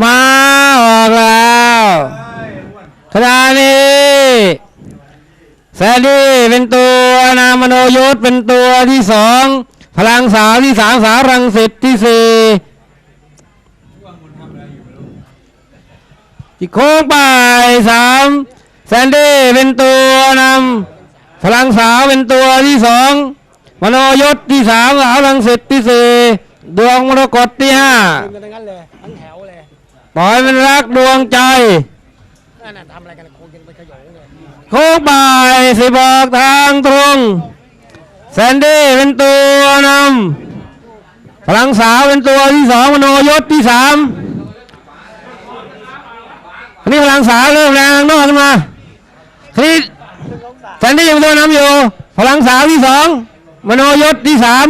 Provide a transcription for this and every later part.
มาออกแล้วขณะนี้แซนดี้เป็นตัวนามโนยศเป็นตัวที่สองพลังสาวที่สามสารังสิตที่สี่ที่โค้งไปสามแซนดี้เป็นตัวนำพลังสาวเป็นตัวที่สองมโนยศที่สามสาวรังสิตที่สี่ดวงมรกตที่ห้ากินกันงั้นเลยทั้งแถวเลย ปล่อยเป็นรักดวงใจนั่นน่ะทำอะไรกันโคุยกันไปขยงเลยโค้งบ่ายสิบอกทางตรงแซนดี้เป็นตัวนำพลังสาวเป็นตัวที่สองมโนยศที่สามอันนี้พลังสาวเริ่มแรงนอกขึ้นมาคลิปแซนดี้ยังเป็นตัวนำอยู่ พลังสาวที่สองมโนยศที่สาม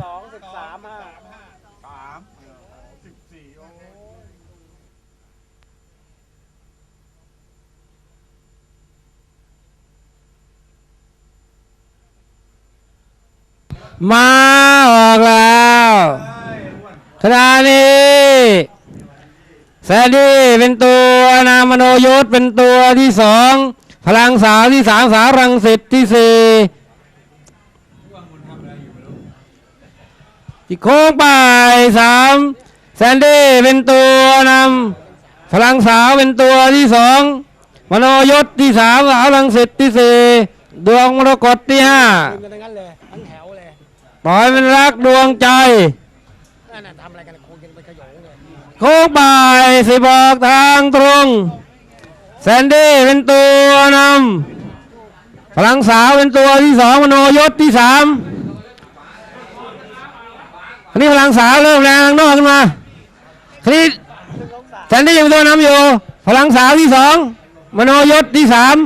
สองสิบสามห้าสามสิบสี่ มาออกแล้วขณะนี้แซนดี้เป็นตัวนามโนยศเป็นตัวที่สองพลังสาวที่สามสารังสิตที่สี่ที่โค้งไปสามแซนดี้เป็นตัวนำพลังสาวเป็นตัวที่สองมโนยศที่สามสาวรังสิตที่สี่ดวงมรกตที่ห้า ปล่อยเป็นรักดวงใจนั่นน่ะทำอะไรกันคุยกันไปขยงเลยโค้งบ่ายสิบอกทางตรงแซนดี้เป็นตัวนำพลังสาวเป็นตัวที่สองมโนยศที่สามอันนี้พลังสาวเริ่มแรงข้างนอกขึ้นมาคลิปแซนดี้ยังเป็นตัวนำอยู่ พลังสาวที่สองมโนยศที่สาม